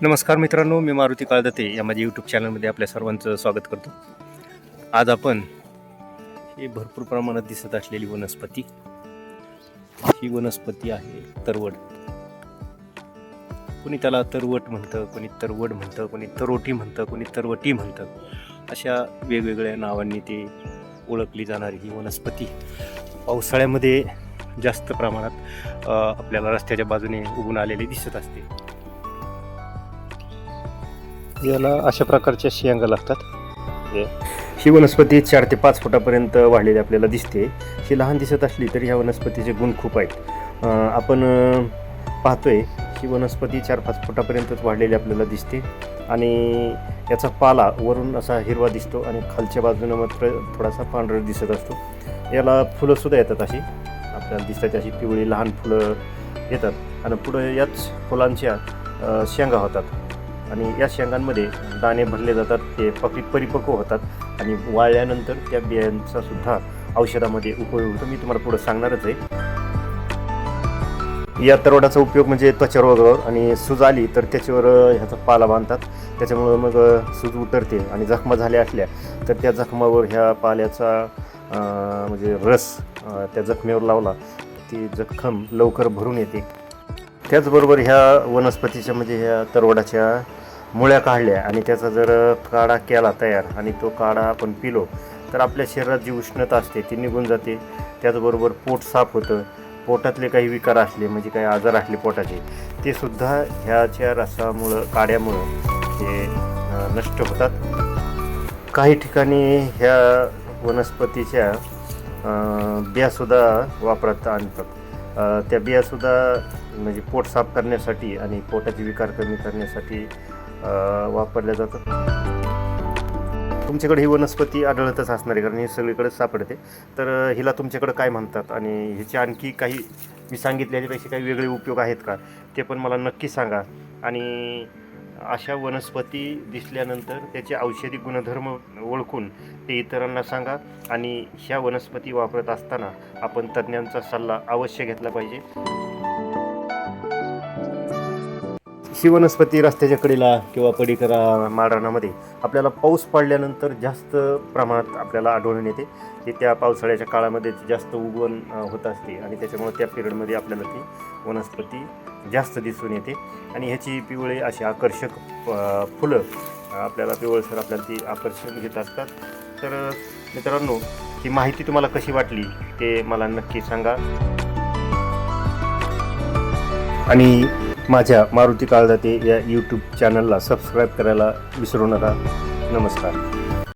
नमस्कार मित्रांनो मी मारुती काळदते या माझ्या यूट्यूब चॅनलमध्ये आपल्या सर्वांचं स्वागत करतो. आज आपण ही भरपूर प्रमाणात दिसत असलेली वनस्पती ही वनस्पती आहे तरवड. कोणी त्याला तरवट म्हणतं कोणी तरवड म्हणतं कोणी तरोटी म्हणतं कोणी तरवटी म्हणतं अशा वेगवेगळ्या नावांनी ती ओळखली जाणारी ही वनस्पती. पावसाळ्यामध्ये जास्त प्रमाणात आपल्याला रस्त्याच्या बाजूने उगून आलेली दिसत असते. याला अशा प्रकारच्या शेंगा लागतात. ही. वनस्पती चार ते पाच फुटापर्यंत वाढलेली आपल्याला दिसते. ही लहान दिसत असली तरी ह्या वनस्पतीचे गुण खूप आहेत. आपण पाहतोय ही वनस्पती चार पाच फुटापर्यंतच वाढलेली आपल्याला दिसते. आणि याचा पाला वरून असा हिरवा दिसतो आणि खालच्या बाजूनं मात्र थोडासा पांढरा दिसत असतो. याला फुलंसुद्धा येतात अशी. आपल्याला दिसतात अशी पिवळी लहान फुलं येतात. आणि पुढे याच फुलांच्या शेंगा होतात. आणि या शेंगांमध्ये दाणे भरले जातात ते पकी परिपक्व होतात आणि वाळल्यानंतर त्या बियांचा सुद्धा औषधामध्ये उपयोग होतो. मी तुम्हाला पुढे सांगणारच आहे. या तरवडाचा उपयोग म्हणजे त्वचा रोगावर आणि सूज आली तर त्याच्यावर ह्याचा पाला बांधतात. त्याच्यामुळं मग सूज उतरते आणि जखमा झाल्या असल्या तर त्या जखमावर ह्या पाल्याचा म्हणजे रस त्या जखमेवर लावला ती जखम लवकर भरून येते. त्याचबरोबर ह्या वनस्पतीच्या म्हणजे ह्या तरवडाच्या मुळ्या काढल्या आणि त्याचा जर काढा केला तयार आणि तो काढा आपण पिलो तर आपल्या शरीरात जी उष्णता असते ती निघून जाते. त्याचबरोबर पोट साफ होतं. पोटातले काही विकार असले म्हणजे काही आजार असले पोटाचे ते सुद्धा ह्याच्या रसामुळं काड्यामुळं ते नष्ट होतात. काही ठिकाणी ह्या वनस्पतीच्या बियासुद्धा वापरात आणतात. त्या बियासुद्धा म्हणजे पोट साफ करण्यासाठी आणि पोटाचे विकार कमी करण्यासाठी वापरल्या जातात. तुमच्याकडे ही वनस्पती आढळतच असणार आहे कारण ही सगळीकडे सापडते. तर हिला तुमच्याकडे काय म्हणतात? आणि ह्याचे आणखी काही मी सांगितल्याच्यापेक्षा काही वेगळे उपयोग आहेत का? ते पण मला नक्की सांगा. आणि अशा वनस्पती दिसल्यानंतर त्याचे औषधी गुणधर्म ओळखून ते इतरांना सांगा. आणि ह्या वनस्पती वापरत असताना आपण तज्ज्ञांचा सल्ला अवश्य घेतला पाहिजे. ही वनस्पती रस्त्याच्या कडेला किंवा पडीकरा माळरानामध्ये आपल्याला पाऊस पडल्यानंतर जास्त प्रमाणात आपल्याला आढळून येते. की त्या पावसाळ्याच्या काळामध्ये जास्त उगवण होत असते आणि त्याच्यामुळे त्या पिरियडमध्ये आपल्याला ती वनस्पती जास्त दिसून येते. आणि ह्याची पिवळे अशी आकर्षक फुलं आपल्याला पिवळसर आपल्याला ती आकर्षण घेत असतात. तर मित्रांनो ही माहिती तुम्हाला कशी वाटली ते मला नक्की सांगा. आणि माझ्या मारुती काळदाते या यूट्यूब चॅनलला सबस्क्राईब करायला विसरू नका. नमस्कार.